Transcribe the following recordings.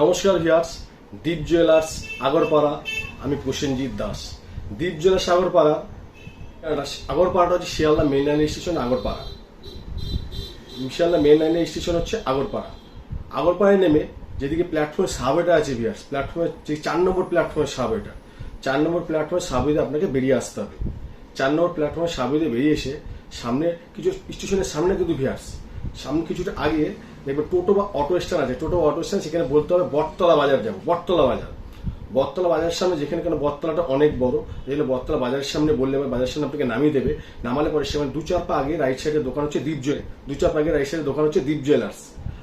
নমস্কার ভিয়ার্স দ্বীপ জুয়েলার্স আগরপাড়া আমি প্রসেনজিৎ দাস। দীপ জুয়েলার্স আগরপাড়া আগরপাড়াটা হচ্ছে Sealdah main line station Agarpara Sealdah main লাইনের স্টেশন হচ্ছে আগরপাড়া আগরপাড়ায় নেমে যেদিকে প্ল্যাটফর্মের সাবওয়েটা আছে ভিয়ার্স প্ল্যাটফর্মের যে চার নম্বর প্ল্যাটফর্মের সাবওয়েটা চার নম্বর প্ল্যাটফর্মের সাবওয়েতে আপনাকে বেরিয়ে আসতে হবে। চার নম্বর প্ল্যাটফর্মের সাবওয়েতে বেরিয়ে এসে সামনে কিছু স্টেশনের সামনে কিন্তু ভিয়ার্স সামনে কিছুটা আগে দেখবে টোটো বা অটো স্ট্যান্ড আছে। টোটো অটো স্ট্যান্ড, সেখানে বলতে হবে বটতলা বাজার যাব। বটতলা বাজার। বটতলা বাজারের সামনে যেখানে কেন বটতলাটা অনেক বড় যেগুলো বটতলা বাজারের সামনে বললে বাজারের সামনে আপনাকে নামিয়ে দেবে। নামালে পরে সেখানে দু চার পা আগে রাইট সাইডের দোকান হচ্ছে দীপ জুয়েল দু চার পা আগে রাইট সাইডের দোকান হচ্ছে দীপ জুয়েলার্স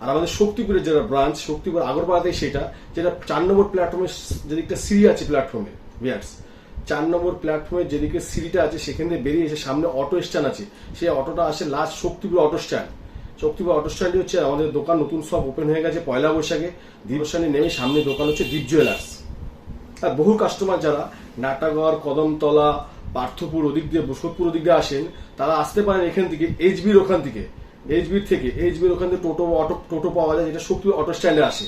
আর আমাদের শক্তিপুরের যেটা ব্রাঞ্চ শক্তিপুর আগরপাড়াতেই সেটা, যেটা চার নম্বর প্ল্যাটফর্মে যেদিকটা সিঁড়ি আছে প্ল্যাটফর্মে বিয়ার্স চার নম্বর প্ল্যাটফর্মে যেদিকে সিঁড়িটা আছে, সেখান বেরিয়ে এসে সামনে অটো স্ট্যান্ড আছে। সেই অটোটা আসে last Shaktipur auto stand. Shaktipur auto স্ট্যান্ডে হচ্ছে আমাদের দোকান, নতুন সব ওপেন হয়ে গেছে, পয়লা বৈশাখে। স্ট্যান্ডে নেমে সামনে দোকান হচ্ছে দীপ জুয়েলার্স আর বহু কাস্টমার যারা নাটাগড় কদমতলা, পার্থপুর ওদিক দিয়ে বসতপুর ওদিক দিয়ে আসেন, তারা আসতে পারেন এখান থেকে এইচবির ওখান থেকে। এইচবির থেকে এইচবির ওখান থেকে টোটো অটো টোটো পাওয়া যায়, যেটা শক্তি অটো স্ট্যান্ডে আসে।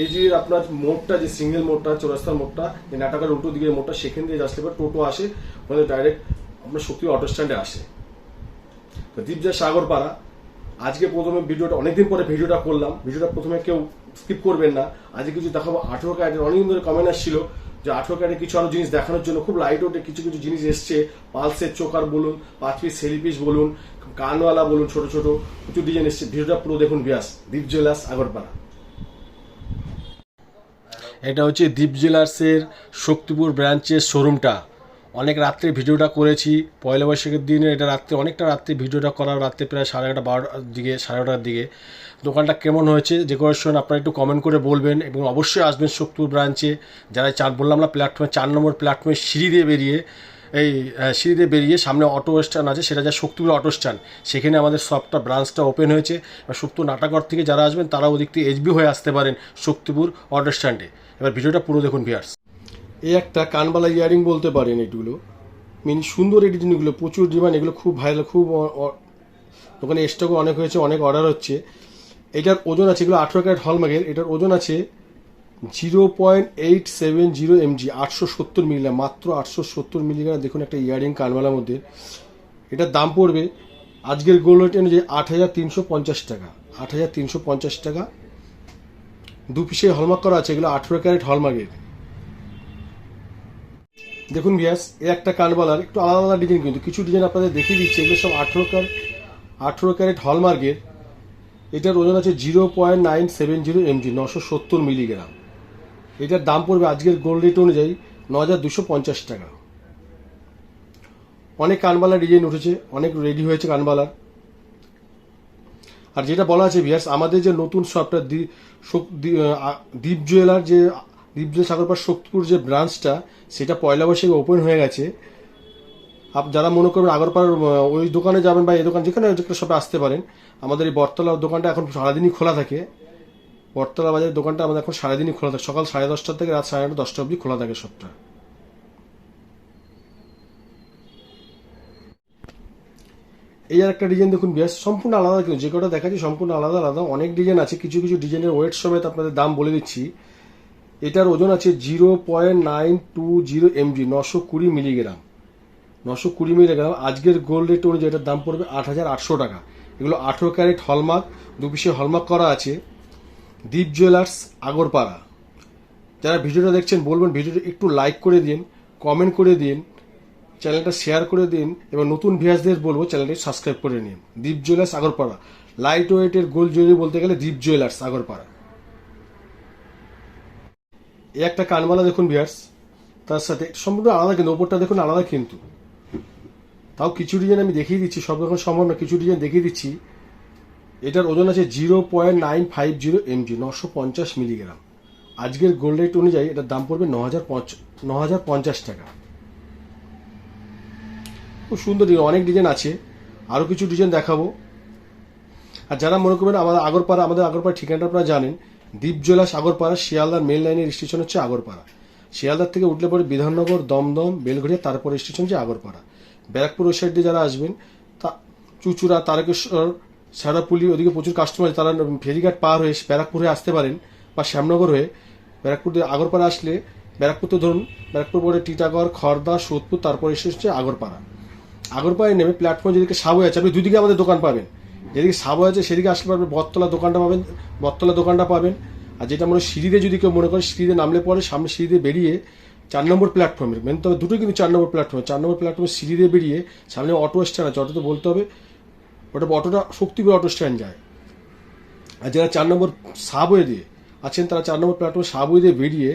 এইচবির আপনার মোড়টা, যে সিঙ্গেল মোড়টা, চৌরাস্তার মোড়টা, যে নাটাগড় উল্টো দিকের মোড়টা, সেখান দিয়ে আসলে পরে টোটো আসে, ওখানে ডাইরেক্ট আপনার শক্তি অটো স্ট্যান্ডে আসে। তো দীপজা সাগরপাড়া আজকে প্রথমে ভিডিওটা, অনেকদিন পরে ভিডিওটা করলাম। ভিডিওটা প্রথমে কেউ স্কিপ করবেন না। আজকে কিছু দেখাবো। আঠেরো ক্যারেটের অনেকদিন ধরে কমেন্ট আসছিল যে আঠেরো ক্যারেটের কিছু আরও জিনিস দেখানোর জন্য খুব লাইট ওয়েটে কিছু কিছু জিনিস এসছে। পালসের চোকার বলুন, পাঁচ পিস সেলি পিস বলুন, কানওয়ালা বলুন, ছোট ছোট কিছু ডিজাইন এসছে। ভিডিওটা পুরো দেখুন বিয়াস। দীপ জুয়েলার্স, আগরপাড়া। এটা হচ্ছে দীপ জুয়েলার্সের শক্তিপুর ব্রাঞ্চের শোরুমটা অনেক রাত্রে ভিডিওটা করেছি। পয়লা বৈশাখের দিনে এটা রাত্রে অনেকটা রাত্রে ভিডিওটা করার রাত্রে প্রায় সাড়ে এগারোটা বারোটার দিকে সাড়ে এগারোটার দিকে। দোকানটা কেমন হয়েছে ডেকোরেশন আপনারা একটু কমেন্ট করে বলবেন এবং অবশ্যই আসবেন শক্তিপুর ব্রাঞ্চে যারা চার বললাম না প্ল্যাটফর্মে চার নম্বর প্ল্যাটফর্মে সিঁড়ি দিয়ে বেরিয়ে এই আহ, সিঁড়ি দিয়ে বেরিয়ে সামনে অটো স্ট্যান্ড আছে সেটা যা শক্তিপুর অটো স্ট্যান্ড সেখানে আমাদের সবটা ব্রাঞ্চটা ওপেন হয়েছে। এবার শক্তিপুর নাটাগড় থেকে যারা আসবেন তারা ওদিক থেকে এইচবি হয়ে আসতে পারেন শক্তিপুর অটো স্ট্যান্ডে এবার ভিডিওটা পুরো দেখুন ভিয়ার্স এই একটা কানবালা ইয়ারিং বলতে পারেন এগুলো। মিন সুন্দর এই ডিজাইনগুলো প্রচুর ডিমান্ড এগুলো খুব ভাইরাল খুব দোকানে স্টকও অনেক হয়েছে, অনেক অর্ডার হচ্ছে। এটার ওজন আছে, এগুলো আঠেরো ক্যারেট হলমার্কের, এটার ওজন আছে zero point eight seven zero mg আটশো সত্তর মিলিগ্রাম মাত্র আটশো সত্তর মিলিগ্রাম দেখুন একটা ইয়ারিং কানবালার মধ্যে। এটার দাম পড়বে আজকের গোল্ড রেট অনুযায়ী আট হাজার তিনশো পঞ্চাশ টাকা, আট হাজার তিনশো পঞ্চাশ টাকা। দু পিসে হলমার্ক করা আছে, এগুলো আঠেরো ক্যারেট হলমার্কের। দেখুন বিয়াস এ একটা কানবালার একটু আলাদা আলাদা ডিজাইন কিন্তু, কিছু ডিজাইন আপনাদের দেখিয়ে দিচ্ছে, এগুলো সব আঠেরো ক্যারেট আঠেরো ক্যারেট হলমার্কের এটার ওজন আছে zero point nine seven zero mg নশো সত্তর মিলিগ্রাম এটার দাম পড়বে আজকের গোল্ড রেট অনুযায়ী ন হাজার দুশো পঞ্চাশ টাকা। অনেক কানবালার ডিজাইন উঠেছে, অনেক রেডি হয়েছে কানবালার আর যেটা বলা আছে ভিয়ার্স আমাদের যে নতুন শপটা দ্বীপ জুয়েলার যে দীপ জুয়েল সাগরপাড় শক্তিপুর যে ব্রাঞ্চটা সেটা পয়লা বৈশাখে ওপেন হয়ে গেছে। আপ, যারা মনে করবেন আগরপাড়ার ওই দোকানে যাবেন বা এই দোকান, যেখানে যেখানে সবে আসতে পারেন, আমাদের এই বটতলা দোকানটা এখন সারাদিনই খোলা থাকে। বটতলা বাজারের দোকানটা আমাদের এখন সারাদিনই খোলা থাকে। সকাল সাড়ে দশটা থেকে রাত সাড়ে নটা দশটা অবধি খোলা থাকে সবটা। এই আর একটা ডিজাইন দেখুন বেশ সম্পূর্ণ আলাদা কিন্তু যে কটা দেখাচ্ছি সম্পূর্ণ আলাদা আলাদা, অনেক ডিজাইন আছে। কিছু কিছু ডিজাইনের ওয়েট সমেত আপনাদের দাম বলে দিচ্ছি। এটার ওজন আছে zero point nine two zero mg নশো কুড়ি মিলিগ্রাম। নশো কুড়ি মিলিগ্রাম। আজকের গোল্ড রেট অনুযায়ী এটার দাম পড়বে আট হাজার আটশো টাকা। এগুলো আঠেরো ক্যারেট হলমার্ক, দু পিসে হলমার্ক করা আছে। দীপ জুয়েলার্স আগরপাড়া। যারা ভিডিওটা দেখছেন, বলবেন ভিডিওটা একটু লাইক করে দিন কমেন্ট করে দিন চ্যানেলটা শেয়ার করে দিন, এবং নতুন ভিয়াসদের বলব চ্যানেলটি সাবস্ক্রাইব করে নিন। দীপ জুয়েলার্স আগরপাড়া। লাইট ওয়েটের গোল্ড জুয়েলারি বলতে গেলে দীপ জুয়েলার্স আগরপাড়া। এই একটা কানমালা দেখুন ভিয়ার্স তার সাথে সম্পূর্ণ আলাদা কিন্তু, ওপরটা দেখুন আলাদা কিন্তু। তাও কিছু ডিজাইন আমি দেখিয়ে দিচ্ছি, সব রকম সম্ভব না, কিছু ডিজাইন দেখিয়ে দিচ্ছি। এটার ওজন আছে zero point nine five zero mg নশো পঞ্চাশ মিলিগ্রাম। আজকের গোল্ড রেট অনুযায়ী এটার দাম পড়বে ন হাজার ন হাজার পঞ্চাশ টাকা। খুব সুন্দর ডিজাইন, অনেক ডিজাইন আছে। আরও কিছু ডিজাইন দেখাবো। আর যারা মনে করবেন আমাদের আগরপাড়া আমাদের আগরপাড়া ঠিকানাটা আপনারা জানেন দ্বীপ জুয়েলার্স আগরপাড়া শিয়ালদার মেন লাইনের স্টেশন হচ্ছে আগরপাড়া। শিয়ালদার থেকে উঠলে পরে বিধাননগর, দমদম, বেলঘড়িয়া, তারপরে স্টেশন হচ্ছে আগরপাড়া। ব্যারাকপুর ওই সাইড দিয়ে যারা আসবেন, তা চুচুড়া, তারকেশ্বর সারাপুলি ওদিকে প্রচুর কাস্টমার তারা ফেরিঘাট পার হয়ে ব্যারাকপুর হয়ে আসতে পারেন বা শ্যামনগর হয়ে ব্যারাকপুর দিয়ে আগরপাড়া আসলে ব্যারাকপুর তো ধরুন, ব্যারাকপুর পরে টিটাগড় খড়দা সোদপুর, তারপরে এসে হচ্ছে আগরপাড়া। আগরপাড়ায় নেমে প্ল্যাটফর্ম যেদিকে সাবই আছে, আপনি দুদিকে আমাদের দোকান পাবেন। যেদিকে সাবই আছে, সেদিকে আসলে পারবেন বটতলা দোকানটা পাবেন বটতলা দোকানটা পাবেন। আর যেটা মনে সিঁড়িতে যদি কেউ মনে করে সিঁড়িতে নামলে পরে সামনে সিঁড়িতে বেরিয়ে চার নম্বর প্ল্যাটফর্মের মেন তো দুটোই কিন্তু চার নম্বর প্ল্যাটফর্মে, চার নম্বর প্ল্যাটফর্মে সিঁড়িতে বেরিয়ে সামনে অটো স্ট্যান্ড আছে, অটোতে বলতে হবে, ওটা অটোটা শক্তিপুর অটো স্ট্যান্ড যায়। আর যারা চার নম্বর সাবওয়ে দিয়ে আছেন, তারা চার নম্বর প্ল্যাটফর্মে সাবওয়ে দিয়ে বেরিয়ে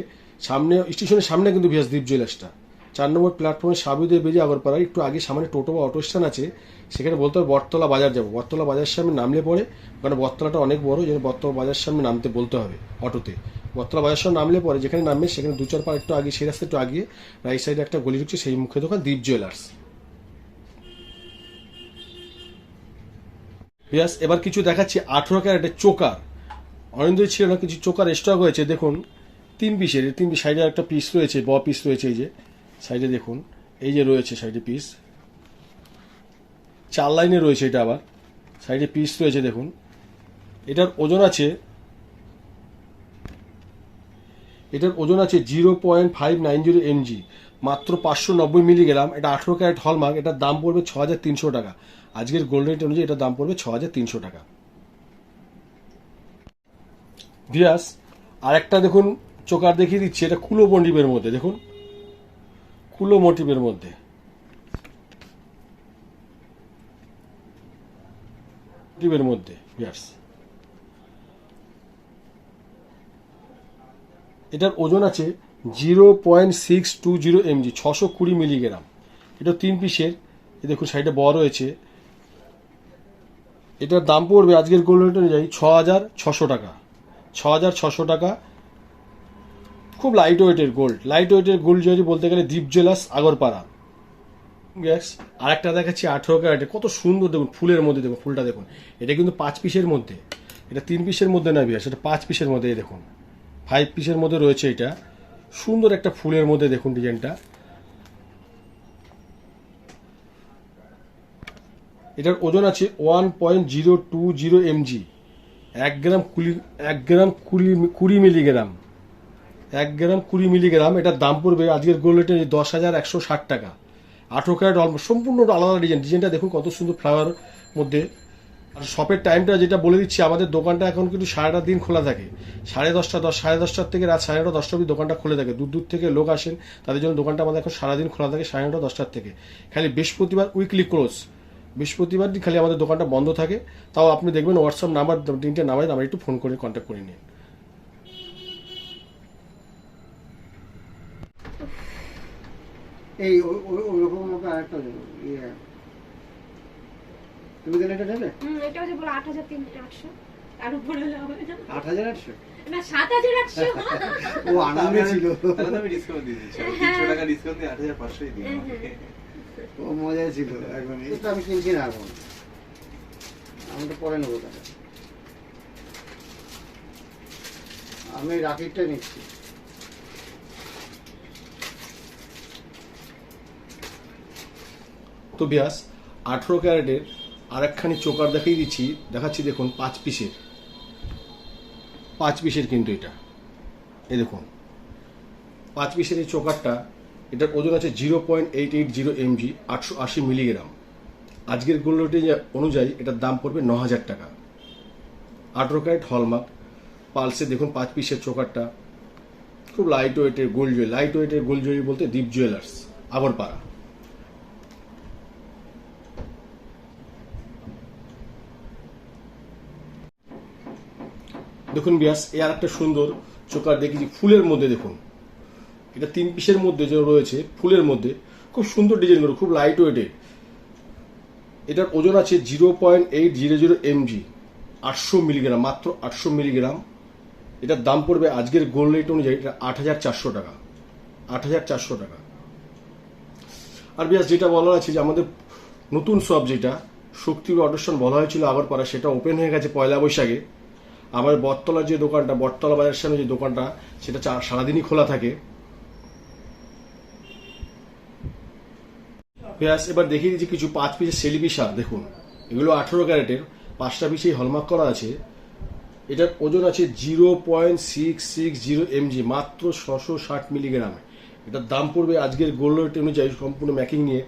সামনে স্টেশনের সামনে কিন্তু বিহাস দ্বীপ জুয়েলার্সটা। চার নম্বর প্ল্যাটফর্মে সাবওয়ে দিয়ে বেরিয়ে আগরপাড়ায় একটু আগে সামনে টোটো বা অটো স্ট্যান্ড আছে। সেখানে বলতে হবে বটতলা বাজার যাব। বটতলা বাজার সামনে নামলে পরে ওখানে বটতলাটা অনেক বড় যেন বটতলা বাজার সামনে নামতে বলতে হবে অটোতে বটতলা বাজার সামনে নামলে পরে যেখানে নামবে সেখানে দু চার পা একটু আগে, সেই রাস্তা একটু আগে রাইট সাইডে একটা গলি ঢুকছে, সেই মুখে দোকান দ্বীপ জুয়েলার্স বিয়াস এবার কিছু দেখাচ্ছি আঠেরো ক্যারেটের চোকার। অরিন্দই ছিল না, কিছু চোকার স্টক হয়েছে। দেখুন, তিন পিসের তিন সাইডে একটা পিস রয়েছে ব পিস রয়েছে এই যে। সাইডে দেখুন, এই যে রয়েছে সাইডে পিস চার লাইনে রয়েছে এটা আবার। সাইডে পিস রয়েছে, দেখুন। এটার ওজন আছে, এটার ওজন আছে zero point five nine zero mg মাত্র পাঁচশো নব্বই মিলিগ্রাম। এটা আঠেরো ক্যারেট হলমার্ক, এটার দাম পড়বে ছ হাজার তিনশো টাকা। আজকের গোল্ড রেট অনুযায়ী এটার দাম পড়বে ছ হাজার তিনশো টাকা। ভিয়াস আরেকটা দেখুন, চোকার দেখিয়ে দিচ্ছি, এটা কুলো মন্ডিপের মধ্যে, দেখুন। কুলো মোটিভের মধ্যে। মধ্যে এটার ওজন আছে zero point six two zero mg ছশো কুড়ি মিলিগ্রাম এটা তিন পিসের এই দেখুন সাইডে বড় রয়েছে এটার দাম পড়বে আজকের গোল্ড রেট অনুযায়ী ছ হাজার ছশো টাকা। ছ হাজার ছশো টাকা খুব লাইট ওয়েটের গোল্ড লাইট ওয়েটের গোল্ড জুয়েলারি বলতে গেলে দীপ জুয়েলার্স আগরপাড়া গ্যাস আরেকটা দেখাচ্ছি আঠেরো ক্যারেটে। কত সুন্দর দেখুন, ফুলের মধ্যে দেখুন, ফুলটা দেখুন। এটা কিন্তু পাঁচ পিসের মধ্যে। এটা তিন পিসের মধ্যে না বিয়াস, এটা পাঁচ পিসের মধ্যে দেখুন। ফাইভ পিসের মধ্যে রয়েছে এটা। সুন্দর একটা ফুলের মধ্যে দেখুন ডিজাইনটা। এটার ওজন আছে one point zero two zero mg এক গ্রাম কুড়ি, এক গ্রাম কুড়ি কুড়ি মিলিগ্রাম এক গ্রাম কুড়ি মিলিগ্রাম, এটার দাম পড়বে আজকের গোল্ড রেটে দশ হাজার একশো ষাট টাকা। আঠেরো ক্যারেট সম্পূর্ণ আলাদা ডিজাইন ডিজাইনটা দেখুন কত সুন্দর ফ্লাওয়ার মধ্যে। আর শপের টাইমটা যেটা বলে দিচ্ছি, আমাদের দোকানটা এখন কিন্তু সারাটা দিন খোলা থাকে। সাড়ে দশটা, দশ, সাড়ে দশটার থেকে রাত সাড়ে নটা, দশটা অবধি দোকানটা খুলে থাকে। দূর দূর থেকে লোক আসেন, তাদের জন্য দোকানটা আমাদের এখন সারাদিন খোলা থাকে সাড়ে নটা, দশটার থেকে। খালি বৃহস্পতিবার উইকলি ক্লোজ বৃহস্পতিবার দিন খালি আমাদের দোকানটা বন্ধ থাকে। তাও আপনি দেখবেন হোয়াটসঅ্যাপ নাম্বার তিনটে নাম্বার আমার একটু ফোন করে কন্ট্যাক্ট করে নিন এই মতো আরেকটা দেবো ইয়ে। তুমি তাহলে এটা নেবে এটা হচ্ছে বলো আট হাজার তিন আটশো। আর উপরে হলে হবে না। আট হাজার আটশো? না সাত হাজার আটশো। ও আনন্দে ছিল। আমি ডিসকাউন্ট দিয়ে দিচ্ছি। তিনশো টাকা ডিসকাউন্ট দিয়ে আট হাজার পাঁচশোই দিই ও ছিল তো আমি কিনছি না এখন আমি তো পরে নেব টাকা আমি রাকিবটা নিচ্ছি। তো ব্যাস আঠেরো ক্যারেটের আরেকখানি চোকার দেখিয়ে দিচ্ছি। দেখাচ্ছি দেখুন, পাঁচ পিসের। পাঁচ পিসের কিন্তু এটা। এ দেখুন, পাঁচ পিসের এই চোকারটা, এটার ওজন আছে zero point eight eight zero mg, আটশো আশি মিলিগ্রাম। আজকের গোল্ড রেট অনুযায়ী এটার দাম পড়বে ন হাজার টাকা। আঠেরো ক্যারেট হলমার্ক, পালসে দেখুন পাঁচ পিসের চোকারটা। খুব লাইট ওয়েটের গোল্ড জুয়েল লাইট ওয়েটের গোল্ড জুয়েলারি বলতে দীপ জুয়েলার্স আগরপাড়া। দেখুন বিয়াস এ আর একটা সুন্দর চোকার দেখেছি, ফুলের মধ্যে দেখুন। এটা তিন পিসের মধ্যে যে রয়েছে, ফুলের মধ্যে, খুব সুন্দর ডিজাইন করে, খুব লাইট ওয়েটের এটার ওজন আছে zero point eight zero zero mg আটশো মিলিগ্রাম মাত্র আটশো মিলিগ্রাম এটার দাম পড়বে আজকের গোল্ড রেট অনুযায়ী, এটা আট হাজার চারশো টাকা। আট হাজার চারশো টাকা। আর বিয়াস যেটা বলার আছে যে আমাদের নতুন সব যেটা, শক্তির অটোস্টেশন বলা হয়েছিল আবার আগরপাড়া সেটা ওপেন হয়ে গেছে পয়লা বৈশাখে। আমার বটতলার যে দোকানটা, বটতলা বাজার সামনে যে দোকানটা, সেটা সারাদিনই খোলা থাকে। ব্যাস, এবার দেখিয়ে দিচ্ছি কিছু পাঁচ পিসের সেলিপি সার দেখুন। এগুলো আঠেরো ক্যারেটের, পাঁচটা পিসেই হলমার্ক করা আছে। এটার ওজন আছে zero point six six zero mg মাত্র ছশো ষাট মিলিগ্রামে। এটার দাম পড়বে আজকের গোল্ড রেট অনুযায়ী সম্পূর্ণ ম্যাকিং নিয়ে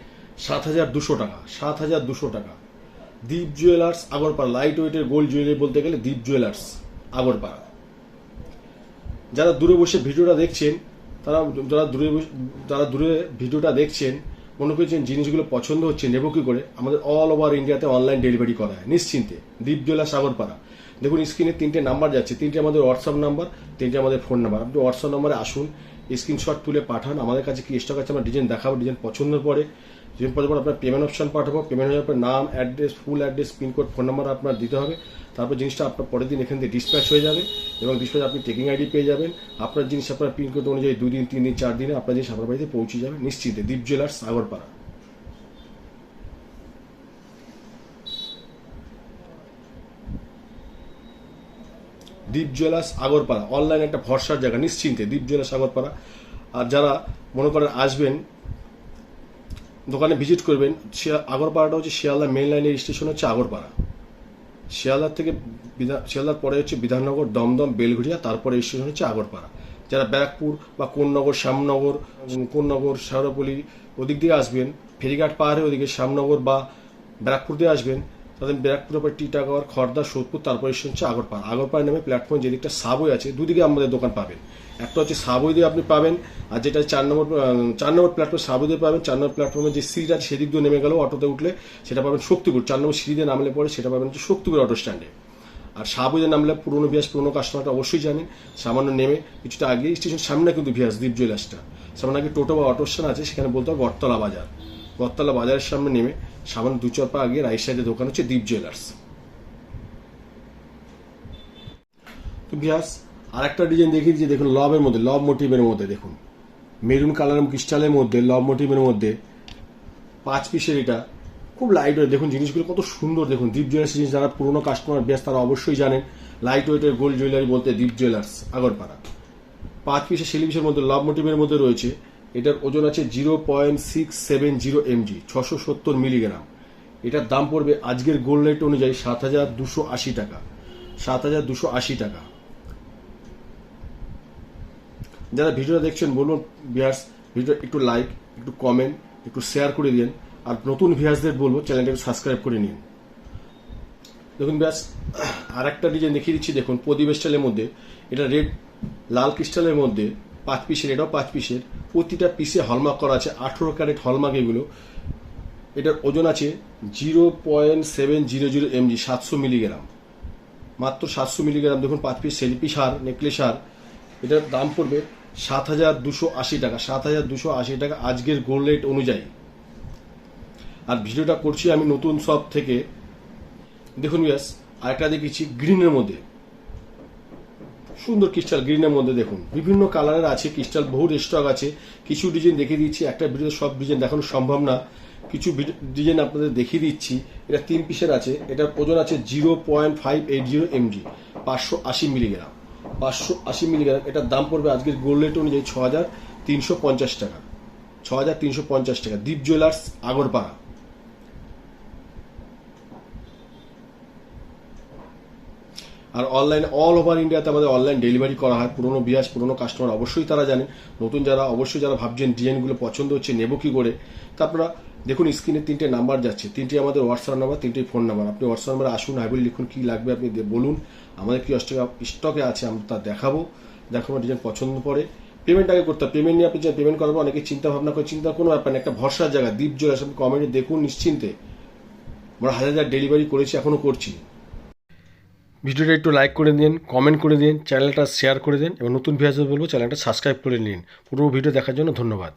সাত হাজার দুশো টাকা, সাত হাজার দুশো টাকা। দীপ জুয়েলার্স আগরপাড়া লাইট ওয়েটের গোল্ড জুয়েলারি বলতে গেলে দীপ জুয়েলার্স আগরপাড়া যারা দূরে বসে ভিডিওটা দেখছেন, তারা, যারা দূরে যারা দূরে ভিডিওটা দেখছেন, মনে করছেন জিনিসগুলো পছন্দ হচ্ছে, নেব কি করে? আমাদের অল ওভার ইন্ডিয়াতে অনলাইন ডেলিভারি করা হয়, নিশ্চিন্তে। দীপ জুয়েলার্স আগরপাড়া দেখুন স্ক্রিনে তিনটে নাম্বার যাচ্ছে, তিনটে আমাদের হোয়াটসঅ্যাপ নাম্বার তিনটে আমাদের ফোন নাম্বার আপনি হোয়াটসঅ্যাপ নাম্বারে আসুন স্ক্রিনশট তুলে পাঠান, আমাদের কাছে কি স্টক আছে, আমরা ডিজাইন দেখাবো ডিজাইন পছন্দের পরে পছন্দ পরে আপনার পেমেন্ট অপশন পাঠাবো পেমেন্ট হয়ে নাম address full address pincode phone number আপনার দিতে হবে। তারপর জিনিসটা আপনার পরের দিন এখান থেকে ডিসপ্যাচ হয়ে যাবে এবং ডিসপ্যাচ আপনি টেকিং আইডি পেয়ে যাবেন। আপনার জিনিস আপনার পিনকোড অনুযায়ী দুই দিন, তিন দিন, চার দিনে আপনার জিনিস আপনার বাড়িতে পৌঁছে যাবে নিশ্চিন্তে। Deep jewellers Agarpara Deep jewellers Agarpara online একটা ভরসার জায়গা, নিশ্চিন্তে। দীপ জুয়েলার্স আগরপাড়া আর যারা মনে করেন আসবেন দোকানে ভিজিট করবেন আগরপাড়াটা হচ্ছে শিয়ালদা মেন লাইনের স্টেশন হচ্ছে আগরপাড়া। শিয়ালদার থেকে শিয়ালদার পরে হচ্ছে বিধাননগর, দমদম, বেলঘড়িয়া, তারপরে স্টেশন হচ্ছে আগরপাড়া। যারা ব্যারাকপুর বা কোননগর, শ্যামনগর কোননগর শেওড়াপল্লি ওদিক দিয়ে আসবেন, ফেরিঘাট পাহাড়ে ওদিকে শ্যামনগর বা ব্যারাকপুর দিয়ে আসবেন, তাদের ব্যারাকপুরের পর টিটাগড় খড়দা সোদপুর, তারপরে স্টেশন হচ্ছে আগরপাড়া। আগরপাড়া নামে প্ল্যাটফর্ম যেদিকটা সাবওয়ে আছে, দুদিকে আমাদের দোকান পাবেন। একটা হচ্ছে সাবওয়ে আপনি পাবেন, আর যেটা চার নম্বর চার নম্বর প্ল্যাটফর্ম সাবওয়ে পাবেন, চার নম্বর প্ল্যাটফর্মে যে সিট আছে সেদিক দিয়ে নেমে গেলেও অটোতে উঠলে, সেটা পাবেন শক্তিপুর। চার নম্বর সিঁড়ি দিয়ে নামলে পরে সেটা পাবেন হচ্ছে শক্তিপুর অটো স্ট্যান্ডে আর সাবুজে নামলে পুরোনো ভিয়াস, পুরোনো কাস্টমারটা অবশ্যই জানেন, সামান্য নেমে কিছুটা আগে স্টেশন সামনে কিন্তু ভিয়াস, দ্বীপ জুয়েলার্সটা সামনে আগে টোটো বা অটো স্ট্যান্ড আছে, সেখানে বলতে হবে গড়তলা বাজার। গড়তলা বাজারের সামনে নেমে সামান্য দু চার পা আগে রাইট সাইডে দোকান হচ্ছে দ্বীপ জুয়েলার্স তো ভিয়াস আরেকটা ডিজাইন দেখিয়ে দিচ্ছি দেখুন, লবের মধ্যে, লব মোটিভের মধ্যে দেখুন। মেরুন কালার ক্রিস্টালের মধ্যে, লব মোটিভের মধ্যে পাঁচ পিসের এটা খুব লাইট ওয়েট দেখুন, জিনিসগুলো কত সুন্দর। দেখুন দীপ জুয়েলার্স জিনিস, যারা পুরোনো কাস্টমার বেশ তারা অবশ্যই জানেন। লাইট ওয়েটের গোল্ড জুয়েলারি বলতে দীপ জুয়েলার্স আগরপাড়া। পাঁচ পিসের সেলিভিসের মধ্যে লাভ মোটিভের মধ্যে রয়েছে। এটার ওজন আছে zero point six seven zero mg ছশো সত্তর মিলিগ্রাম এটার দাম পড়বে আজকের গোল্ড রেট অনুযায়ী সাত হাজার দুশো আশি টাকা। সাত হাজার দুশো আশি টাকা। যারা ভিডিওটা দেখছেন, বলুন ভিয়ার্স ভিডিও একটু লাইক একটু কমেন্ট একটু শেয়ার করে দিন। আর নতুন ভিয়ার্সদের বলব চ্যানেলটা একটু সাবস্ক্রাইব করে নিন। দেখুন ব্যাস আর একটা ডিজাইন দেখিয়ে দিচ্ছি। দেখুন, প্রদীপ স্টাইলের মধ্যে, এটা রেড লাল ক্রিস্টালের মধ্যে, পাঁচ পিসের এটাও পাঁচ পিসের প্রতিটা পিসে হলমার্ক করা আছে, আঠেরো ক্যারেট হলমার্ক এগুলো। এটার ওজন আছে zero point seven zero zero mg সাতশো মিলিগ্রাম মাত্র সাতশো মিলিগ্রাম দেখুন, পাঁচ পিস সেলফি সার নেকলেস সার। এটার দাম পড়বে সাত হাজার দুশো আশি টাকা, সাত হাজার দুশো আশি টাকা আজকের গোল্ড রেট অনুযায়ী। আর ভিডিওটা করছি আমি নতুন শপ থেকে। দেখুন ব্যাস আরেকটা দেখেছি গ্রিনের মধ্যে। সুন্দর ক্রিস্টাল গ্রিনের মধ্যে দেখুন। বিভিন্ন কালারের আছে ক্রিস্টাল বহু স্টক আছে। কিছু ডিজাইন দেখিয়ে দিচ্ছি, একটা ভিডিও সব ডিজাইন দেখানো সম্ভব না। কিছু ডিজাইন আপনাদের দেখিয়ে দিচ্ছি। এটা তিন পিসের আছে, এটার ওজন আছে zero point five eight zero mg পাঁচশো আশি মিলিগ্রাম পাঁচশো আশি মিলিগ্রাম। এটার দাম পড়বে আজকের গোল্ড রেট অনুযায়ী ছ হাজার তিনশো পঞ্চাশ টাকা। ছ হাজার তিনশো পঞ্চাশ টাকা। দীপ জুয়েলার্স আগরপাড়া। আর অনলাইন অল ওভার ইন্ডিয়াতে আমাদের অনলাইন ডেলিভারি করা হয়। পুরোনো বিয়াস, পুরোনো কাস্টমার অবশ্যই তারা জানেন। নতুন যারা, অবশ্যই যারা ভাবছেন ডিজাইনগুলো পছন্দ হচ্ছে, নেব কি করে? তা আপনারা দেখুন, স্ক্রিনে তিনটে নাম্বার যাচ্ছে। তিনটে আমাদের হোয়াটসঅ্যাপ নাম্বার তিনটে ফোন নাম্বার আপনি হোয়াটসঅ্যাপ নাম্বারে আসুন আইবুল লিখুন কি লাগবে, আপনি বলুন। আমাদের কি স্টকে স্টকে আছে, আমরা তা দেখাবো। দেখাবো ডিজাইন পছন্দ পড়ে। পেমেন্ট আগে করতে পেমেন্ট নিয়ে আপনি যে পেমেন্ট করব অনেকে চিন্তা ভাবনা করে, চিন্তা কোনো ব্যাপার না একটা ভরসার জায়গা। দ্বীপ জয় আপনি কমেন্টে দেখুন নিশ্চিন্তে। আমরা হাজার হাজার ডেলিভারি করেছি এখনও করছি। ভিডিওটা একটু লাইক করে দিন কমেন্ট করে দিন চ্যানেলটা শেয়ার করে দিন, এবং নতুন ভিডিও বলব চ্যানেলটা সাবস্ক্রাইব করে নিন। পুরো ভিডিও দেখার জন্য ধন্যবাদ।